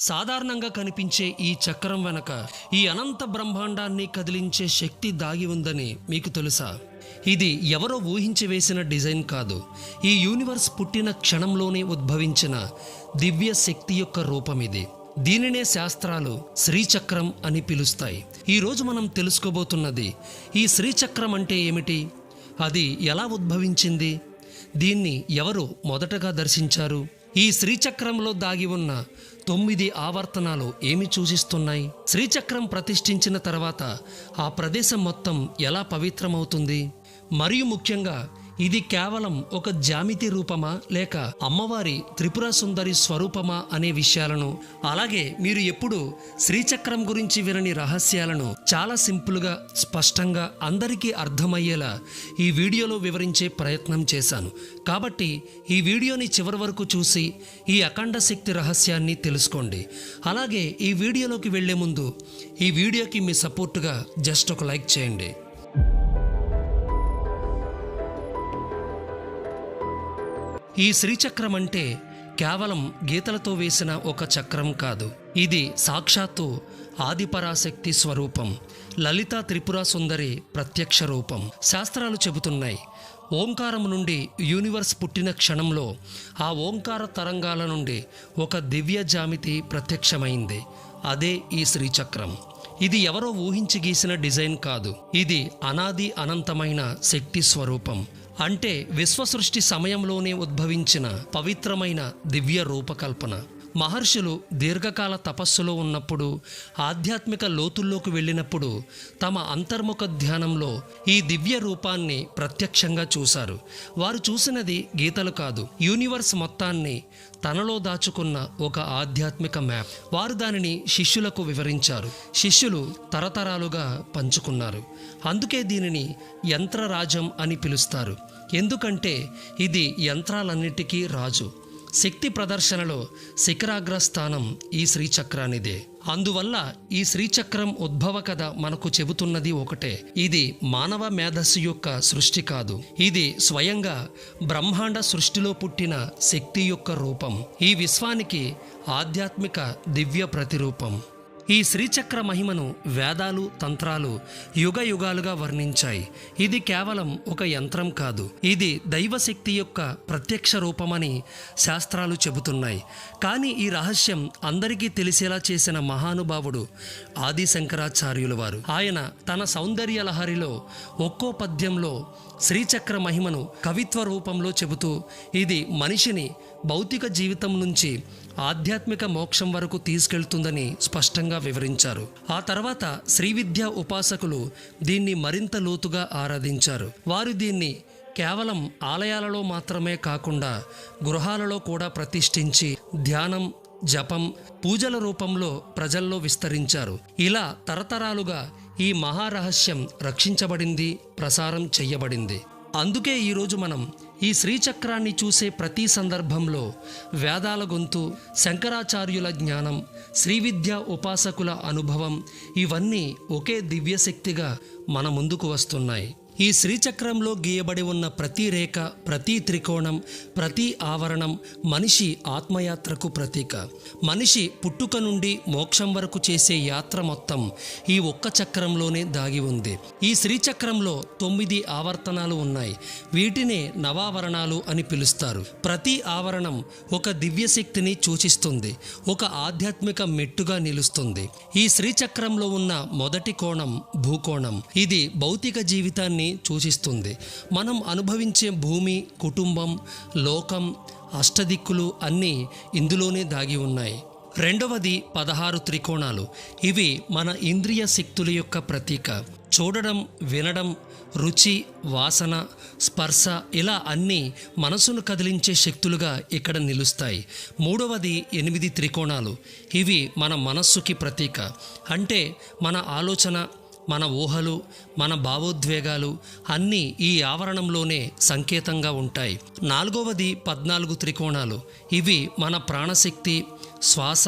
సాధారణంగా కనిపించే ఈ చక్రం వెనక ఈ అనంత బ్రహ్మాండాన్ని కదిలించే శక్తి దాగి ఉందని మీకు తెలుసా? ఇది ఎవరో ఊహించి వేసిన డిజైన్ కాదు. ఈ యూనివర్స్ పుట్టిన క్షణంలోనే ఉద్భవించిన దివ్య శక్తి యొక్క రూపం ఇది దీనినే శాస్త్రాలు శ్రీచక్రం అని పిలుస్తాయి. ఈరోజు మనం తెలుసుకోబోతున్నది ఈ శ్రీచక్రం అంటే ఏమిటి? అది ఎలా ఉద్భవించింది? దీన్ని ఎవరు మొదటగా దర్శించారు? ఈ శ్రీచక్రంలో దాగి ఉన్న తొమ్మిది ఆవర్తనాలు ఏమి సూచిస్తున్నాయి శ్రీచక్రం ప్రతిష్ఠించిన తర్వాత ఆ ప్రదేశం మొత్తం ఎలా పవిత్రమవుతుంది? మరియు ముఖ్యంగా ఇది కేవలం ఒక జామితి రూపమా లేక అమ్మవారి త్రిపుర సుందరి స్వరూపమా అనే విషయాలను అలాగే మీరు ఎప్పుడు శ్రీచక్రం గురించి వినని రహస్యాలను చాలా సింపుల్గా స్పష్టంగా అందరికీ అర్థమయ్యేలా ఈ వీడియోలో వివరించే ప్రయత్నం చేశాను. కాబట్టి ఈ వీడియోని చివరి వరకు చూసి ఈ అఖండ శక్తి రహస్యాన్ని తెలుసుకోండి. అలాగే ఈ వీడియోలోకి వెళ్ళే ముందు ఈ వీడియోకి మీ సపోర్టుగా జస్ట్ ఒక లైక్ చేయండి. ఈ శ్రీచక్రం అంటే కేవలం గీతలతో వేసిన ఒక చక్రం కాదు. ఇది సాక్షాత్తు ఆదిపరాశక్తి స్వరూపం. లలిత త్రిపుర సుందరి ప్రత్యక్ష రూపం. శాస్త్రాలు చెబుతున్నాయి. ఓంకారం నుండి యూనివర్స్ పుట్టిన క్షణంలో ఆ ఓంకార తరంగాల నుండి ఒక దివ్య జామితి ప్రత్యక్షమైంది. అదే ఈ శ్రీచక్రం. ఇది ఎవరో ఊహించి గీసిన డిజైన్ కాదు. ఇది అనాది అనంతమైన శక్తి స్వరూపం. అంటే విశ్వసృష్టి సమయంలోనే ఉద్భవించిన పవిత్రమైన దివ్య రూపకల్పన. మహర్షులు దీర్ఘకాల తపస్సులో ఉన్నప్పుడు ఆధ్యాత్మిక లోతుల్లోకి వెళ్ళినప్పుడు తమ అంతర్ముఖ ధ్యానంలో ఈ దివ్య రూపాన్ని ప్రత్యక్షంగా చూశారు. వారు చూసినది గీతలు కాదు యూనివర్స్ మొత్తాన్ని తనలో దాచుకున్న ఒక ఆధ్యాత్మిక మ్యాప్. వారు దానిని శిష్యులకు వివరించారు. శిష్యులు తరతరాలుగా పంచుకున్నారు. అందుకే దీనిని యంత్రరాజం అని పిలుస్తారు. ఎందుకంటే ఇది యంత్రాలన్నిటికీ రాజు. శక్తి ప్రదర్శనలో శిఖరాగ్ర స్థానం ఈ శ్రీచక్రానిదే. అందువల్ల ఈ శ్రీచక్రం ఉద్భవ కథ మనకు చెబుతున్నది ఒకటే. ఇది మానవ మేధస్సు యొక్క సృష్టి కాదు. ఇది స్వయంగా బ్రహ్మాండ సృష్టిలో పుట్టిన శక్తి యొక్క రూపం. ఈ విశ్వానికి ఆధ్యాత్మిక దివ్య ప్రతిరూపం. ఈ శ్రీచక్ర మహిమను వేదాలు తంత్రాలు యుగ యుగాలుగా వర్ణించాయి. ఇది కేవలం ఒక యంత్రం కాదు. ఇది దైవశక్తి యొక్క ప్రత్యక్ష రూపమని శాస్త్రాలు చెబుతున్నాయి. కానీ ఈ రహస్యం అందరికీ తెలిసేలా చేసిన మహానుభావుడు ఆది శంకరాచార్యుల వారు ఆయన తన సౌందర్య లహరిలో ఒక్కో పద్యంలో శ్రీచక్ర మహిమను కవిత్వ రూపంలో చెబుతూ ఇది మనిషిని భౌతిక జీవితం నుంచి ఆధ్యాత్మిక మోక్షం వరకు తీసుకెళ్తుందని స్పష్టంగా వివరించారు. ఆ తర్వాత శ్రీ విద్యా ఉపాసకులు దీన్ని మరింత లోతుగా ఆరాధించారు. వారు దీన్ని కేవలం ఆలయాలలో మాత్రమే కాకుండా గృహాలలో కూడా ప్రతిష్ఠించి ధ్యానం జపం పూజల రూపంలో ప్రజల్లో విస్తరించారు. ఇలా తరతరాలుగా ఈ మహారహస్యం రక్షించబడింది ప్రసారం చెయ్యబడింది అందుకే ఈరోజు మనం ఈ శ్రీచక్రాన్ని చూసే ప్రతి సందర్భంలో వేదాల గొంతు శంకరాచార్యుల జ్ఞానం శ్రీవిద్య ఉపాసకుల అనుభవం ఇవన్నీ ఒకే దివ్యశక్తిగా మన ముందుకు వస్తున్నాయి. ఈ శ్రీచక్రంలో గీయబడి ఉన్న ప్రతి రేఖ ప్రతి త్రికోణం ప్రతి ఆవరణం మనిషి ఆత్మయాత్రకు ప్రతీక. మనిషి పుట్టుక నుండి మోక్షం వరకు చేసే యాత్ర మొత్తం ఈ ఒక్క చక్రంలోనే దాగి ఉంది. ఈ శ్రీచక్రంలో తొమ్మిది ఆవర్తనాలు ఉన్నాయి. వీటినే నవావరణాలు అని పిలుస్తారు. ప్రతి ఆవరణం ఒక దివ్యశక్తిని సూచిస్తుంది. ఒక ఆధ్యాత్మిక మెట్టుగా నిలుస్తుంది. ఈ శ్రీచక్రంలో ఉన్న మొదటి కోణం భూకోణం. ఇది భౌతిక జీవితాన్ని సూచిస్తుంది. మనం అనుభవించే భూమి కుటుంబం లోకం అష్టదిక్కులు అన్నీ ఇందులోనే దాగి ఉన్నాయి. రెండవది పదహారు త్రికోణాలు. ఇవి మన ఇంద్రియ శక్తుల యొక్క ప్రతీక. చూడడం వినడం రుచి వాసన స్పర్శ ఇలా అన్నీ మనసును కదిలించే శక్తులుగా ఇక్కడ నిలుస్తాయి. మూడవది ఎనిమిది త్రికోణాలు. ఇవి మన మనస్సుకి ప్రతీక. అంటే మన ఆలోచన మన ఊహలు మన భావోద్వేగాలు అన్నీ ఈ ఆవరణంలోనే సంకేతంగా ఉంటాయి. నాలుగవది పద్నాలుగు త్రికోణాలు. ఇవి మన ప్రాణశక్తి శ్వాస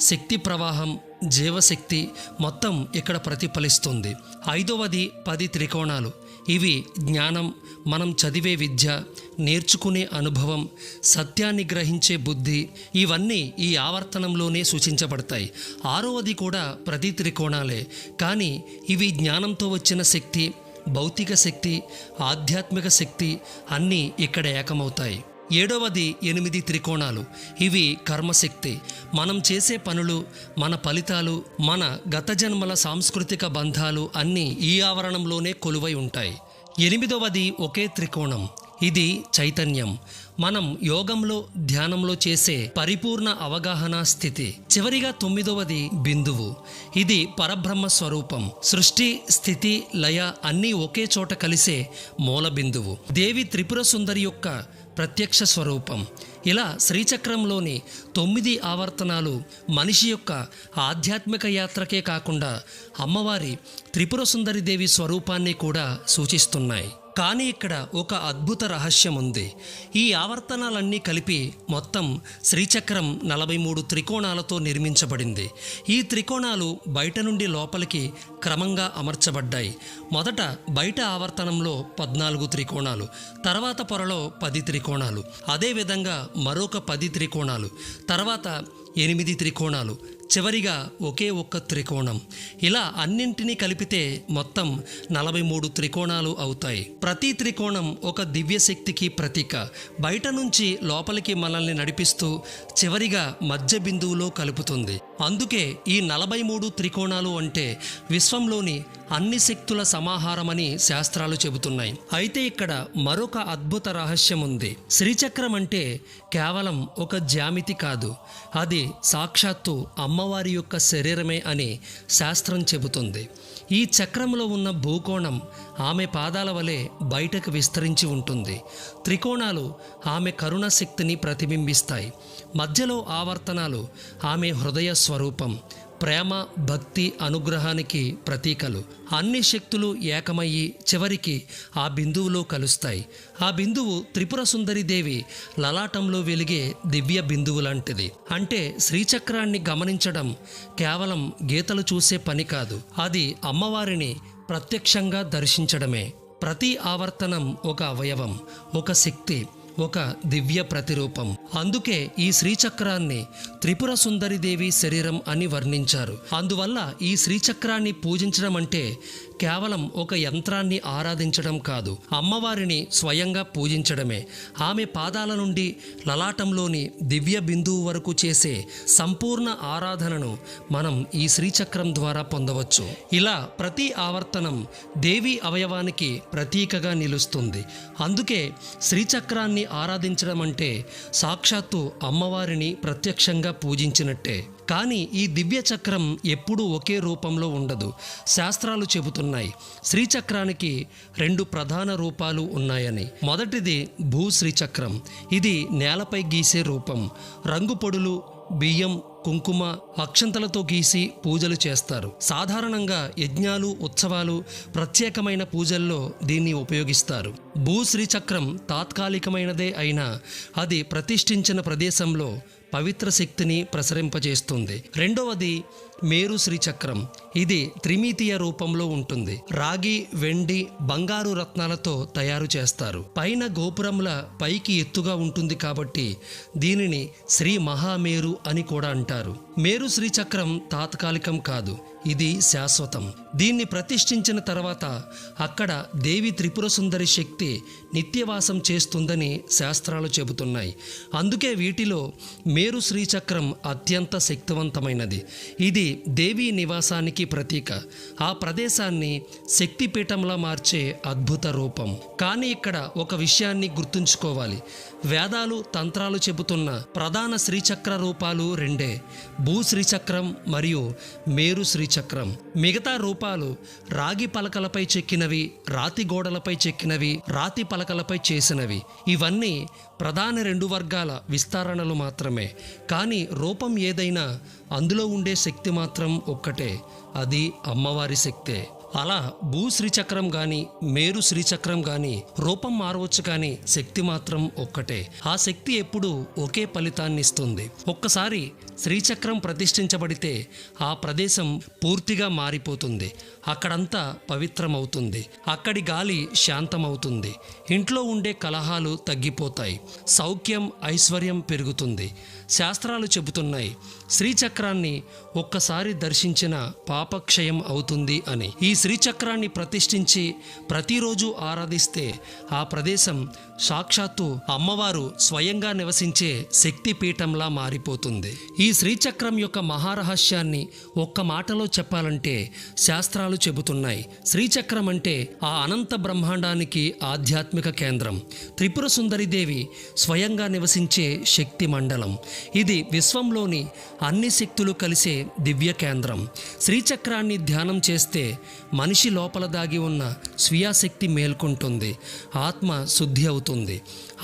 శక్తి ప్రవాహం జీవశక్తి మొత్తం ఇక్కడ ప్రతిఫలిస్తుంది. ఐదవది పది త్రికోణాలు. ఇవి జ్ఞానం మనం చదివే విద్య నేర్చుకునే అనుభవం సత్యాన్ని గ్రహించే బుద్ధి ఇవన్నీ ఈ ఆవర్తనంలోనే సూచించబడతాయి. ఆరవది కూడా ప్రతి త్రికోణాలే. కానీ ఇవి జ్ఞానంతో వచ్చిన శక్తి భౌతిక శక్తి ఆధ్యాత్మిక శక్తి అన్నీ ఇక్కడ ఏకమవుతాయి. ఏడవది ఎనిమిది త్రికోణాలు. ఇవి కర్మశక్తి. మనం చేసే పనులు మన ఫలితాలు మన గత జన్మల సాంస్కృతిక బంధాలు అన్నీ ఈ ఆవరణంలోనే కొలువై ఉంటాయి. ఎనిమిదవది ఒకే త్రికోణం. ఇది చైతన్యం. మనం యోగంలో ధ్యానంలో చేసే పరిపూర్ణ అవగాహన స్థితి. చివరిగా తొమ్మిదవది బిందువు. ఇది పరబ్రహ్మ స్వరూపం. సృష్టి స్థితి లయ అన్నీ ఒకే చోట కలిసే మూల బిందువు. దేవి త్రిపుర సుందరి యొక్క ప్రత్యక్ష స్వరూపం. ఇలా శ్రీచక్రంలోని తొమ్మిది ఆవర్తనాలు మనిషి యొక్క ఆధ్యాత్మిక యాత్రకే కాకుండా అమ్మవారి త్రిపుర సుందరి దేవి స్వరూపాన్ని కూడా సూచిస్తున్నాయి. కానీ ఇక్కడ ఒక అద్భుత రహస్యం ఉంది. ఈ ఆవర్తనాలన్నీ కలిపి మొత్తం శ్రీచక్రం నలభై మూడు త్రికోణాలతో నిర్మించబడింది. ఈ త్రికోణాలు బయట నుండి లోపలికి క్రమంగా అమర్చబడ్డాయి. మొదట బయట ఆవర్తనంలో పద్నాలుగు త్రికోణాలు తర్వాత పొరలో పది త్రికోణాలు అదేవిధంగా మరొక పది త్రికోణాలు తర్వాత ఎనిమిది త్రికోణాలు చివరిగా ఒకే ఒక్క త్రికోణం. ఇలా అన్నింటినీ కలిపితే మొత్తం నలభై మూడు త్రికోణాలు అవుతాయి. ప్రతి త్రికోణం ఒక దివ్యశక్తికి ప్రతీక. బయట నుంచి లోపలికి మనల్ని నడిపిస్తూ చివరిగా మధ్య బిందువులో కలుపుతుంది. అందుకే ఈ నలభై మూడు త్రికోణాలు అంటే విశ్వంలోని అన్ని శక్తుల సమాహారమని శాస్త్రాలు చెబుతున్నాయి. అయితే ఇక్కడ మరొక అద్భుత రహస్యం ఉంది. శ్రీచక్రం అంటే కేవలం ఒక జ్యామితి కాదు. అది సాక్షాత్తు అమ్మ అమ్మవారి యొక్క శరీరమే అని శాస్త్రం చెబుతుంది. ఈ చక్రంలో ఉన్న భూకోణం ఆమె పాదాల వలె బయటకు విస్తరించి ఉంటుంది. త్రికోణాలు ఆమె కరుణ శక్తిని ప్రతిబింబిస్తాయి. మధ్యలో ఆవర్తనాలు ఆమె హృదయ స్వరూపం. ప్రేమ భక్తి అనుగ్రహానికి ప్రతీకలు. అన్ని శక్తులు ఏకమయ్యి చివరికి ఆ బిందువులో కలుస్తాయి. ఆ బిందువు త్రిపుర సుందరిదేవి లలాటంలో వెలిగే దివ్య బిందువు లాంటిది. అంటే శ్రీచక్రాన్ని గమనించడం కేవలం గీతలు చూసే పని కాదు. అది అమ్మవారిని ప్రత్యక్షంగా దర్శించడమే. ప్రతి ఆవర్తనం ఒక అవయవం ఒక శక్తి ఒక దివ్య ప్రతిరూపం. అందుకే ఈ శ్రీచక్రాన్ని త్రిపుర సుందరి దేవి శరీరం అని వర్ణించారు. అందువల్ల ఈ శ్రీచక్రాన్ని పూజించడం అంటే కేవలం ఒక యంత్రాన్ని ఆరాధించడం కాదు. అమ్మవారిని స్వయంగా పూజించడమే. ఆమె పాదాల నుండి లలాటంలోని దివ్య బిందువు వరకు చేసే సంపూర్ణ ఆరాధనను మనం ఈ శ్రీచక్రం ద్వారా పొందవచ్చు. ఇలా ప్రతి ఆవర్తనం దేవి అవయవానికి ప్రతీకగా నిలుస్తుంది. అందుకే శ్రీచక్రాన్ని ఆరాధించడం అంటే సాక్షాత్తు అమ్మవారిని ప్రత్యక్షంగా పూజించినట్టే. కానీ ఈ దివ్య చక్రం ఎప్పుడూ ఒకే రూపంలో ఉండదు. శాస్త్రాలు చెబుతున్నాయి శ్రీచక్రానికి రెండు ప్రధాన రూపాలు ఉన్నాయని. మొదటిది భూ శ్రీచక్రం ఇది నేలపై గీసే రూపం. రంగు పొడులు బియ్యం కుంకుమ అక్షంతలతో గీసి పూజలు చేస్తారు. సాధారణంగా యజ్ఞాలు ఉత్సవాలు ప్రత్యేకమైన పూజల్లో దీన్ని ఉపయోగిస్తారు. భూ శ్రీచక్రం తాత్కాలికమైనదే అయినా అది ప్రతిష్ఠించిన ప్రదేశంలో పవిత్ర శక్తిని ప్రసరింపజేస్తుంది. రెండవది మేరు శ్రీచక్రం. ఇది త్రిమితీయ రూపంలో ఉంటుంది. రాగి వెండి బంగారు రత్నాలతో తయారు చేస్తారు. పైన గోపురముల పైకి ఎత్తుగా ఉంటుంది కాబట్టి దీనిని శ్రీ మహామేరు అని కూడా అంటారు. మేరు శ్రీచక్రం తాత్కాలికం కాదు. ఇది శాశ్వతం. దీన్ని ప్రతిష్ఠించిన తర్వాత అక్కడ దేవి త్రిపుర సుందరి శక్తి నిత్యవాసం చేస్తుందని శాస్త్రాలు చెబుతున్నాయి. అందుకే వీటిలో మేరు శ్రీచక్రం అత్యంత శక్తివంతమైనది. ఇది దేవి నివాసానికి ప్రతీక. ఆ ప్రదేశాన్ని శక్తిపీఠంలా మార్చే అద్భుత రూపం. కానీ ఇక్కడ ఒక విషయాన్ని గుర్తుంచుకోవాలి. వేదాలు తంత్రాలు చెబుతున్న ప్రధాన శ్రీచక్ర రూపాలు రెండే. భూ శ్రీచక్రం మరియు మేరు శ్రీచక్రం. చక్రం. మిగతా రూపాలు రాగి పలకలపై చెక్కినవి రాతి గోడలపై చెక్కినవి రాతి పలకలపై చేసినవి. ఇవన్నీ ప్రధాన రెండు వర్గాల విస్తరణలు మాత్రమే. కానీ రూపం ఏదైనా అందులో ఉండే శక్తి మాత్రం ఒక్కటే. అది అమ్మవారి శక్తే. అలా భూ శ్రీచక్రం గాని మేరు శ్రీచక్రం గాని రూపం మారవచ్చు కానీ శక్తి మాత్రం ఒక్కటే. ఆ శక్తి ఎప్పుడూ ఒకే ఫలితాన్ని ఇస్తుంది ఒక్కసారి శ్రీచక్రం ప్రతిష్ఠించబడితే ఆ ప్రదేశం పూర్తిగా మారిపోతుంది. అక్కడంతా పవిత్రమవుతుంది. అక్కడి గాలి శాంతమవుతుంది. ఇంట్లో ఉండే కలహాలు తగ్గిపోతాయి. సౌఖ్యం ఐశ్వర్యం పెరుగుతుంది. శాస్త్రాలు చెబుతున్నాయి. శ్రీచక్రాన్ని ఒక్కసారి దర్శించిన పాపక్షయం అవుతుంది అని. ఈ శ్రీచక్రాన్ని ప్రతిష్ఠించి ప్రతిరోజు ఆరాధిస్తే ఆ ప్రదేశం సాక్షాత్తు అమ్మవారు స్వయంగా నివసించే శక్తి పీఠంలా మారిపోతుంది. ఈ శ్రీచక్రం యొక్క మహారహస్యాన్ని ఒక్క మాటలో చెప్పాలంటే శాస్త్రాలు చెబుతున్నాయి. శ్రీచక్రం అంటే ఆ అనంత బ్రహ్మాండానికి ఆధ్యాత్మిక కేంద్రం. త్రిపుర సుందరిదేవి స్వయంగా నివసించే శక్తి మండలం. ఇది విశ్వంలోని అన్ని శక్తులు కలిసే దివ్య కేంద్రం. శ్రీచక్రాన్ని ధ్యానం చేస్తే మనిషి లోపల దాగి ఉన్న స్వీయాశక్తి మేల్కొంటుంది. ఆత్మ శుద్ధి అవుతుంది.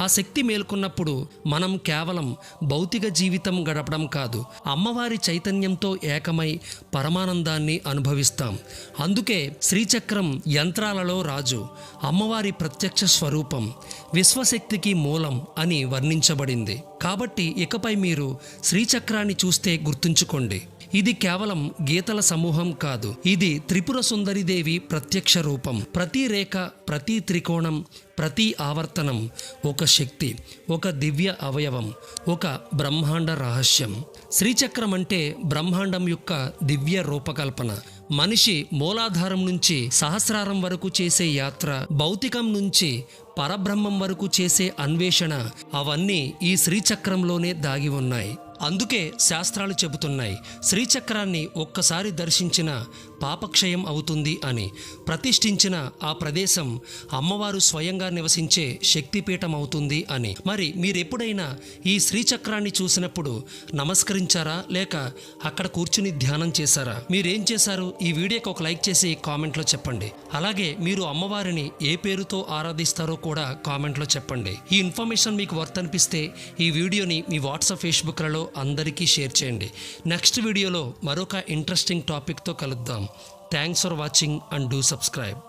ఆ శక్తి మేల్కొన్నప్పుడు మనం కేవలం భౌతిక జీవితం గడపడం కాదు అమ్మవారి చైతన్యంతో ఏకమై పరమానందాన్ని అనుభవిస్తాం. అందుకే శ్రీచక్రం యంత్రాలలో రాజు అమ్మవారి ప్రత్యక్ష స్వరూపం విశ్వశక్తికి మూలం అని వర్ణించబడింది. కాబట్టి ఇకపై మీరు శ్రీచక్రాన్ని చూస్తే గుర్తుంచుకోండి. ఇది కేవలం గీతల సమూహం కాదు. ఇది త్రిపుర సుందరిదేవి ప్రత్యక్ష రూపం. ప్రతి రేఖ ప్రతి త్రికోణం ప్రతి ఆవర్తనం ఒక శక్తి ఒక దివ్య అవయవం ఒక బ్రహ్మాండ రహస్యం. శ్రీచక్రం అంటే బ్రహ్మాండం యొక్క దివ్య రూపకల్పన. మనిషి మూలాధారం నుంచి సహస్రారం వరకు చేసే యాత్ర భౌతికం నుంచి పరబ్రహ్మం వరకు చేసే అన్వేషణ అవన్నీ ఈ శ్రీచక్రంలోనే దాగి ఉన్నాయి. అందుకే శాస్త్రాలు చెబుతున్నాయి. శ్రీచక్రాన్ని ఒక్కసారి దర్శించిన పాపక్షయం అవుతుంది అని ప్రతిష్ఠించిన ఆ ప్రదేశం అమ్మవారు స్వయంగా నివసించే శక్తిపీఠం అవుతుంది అని. మరి మీరెప్పుడైనా ఈ శ్రీచక్రాన్ని చూసినప్పుడు నమస్కరించారా? లేక అక్కడ కూర్చుని ధ్యానం చేశారా? మీరేం చేశారు? ఈ వీడియోకి ఒక లైక్ చేసి కామెంట్లో చెప్పండి. అలాగే మీరు అమ్మవారిని ఏ పేరుతో ఆరాధిస్తారో కూడా కామెంట్లో చెప్పండి. ఈ ఇన్ఫర్మేషన్ మీకు వర్త్ అనిపిస్తే ఈ వీడియోని మీ వాట్సాప్ ఫేస్బుక్లలో అందరికీ షేర్ చేయండి. నెక్స్ట్ వీడియోలో మరొక ఇంట్రెస్టింగ్ టాపిక్తో కలుద్దాం. Thanks for watching and do subscribe.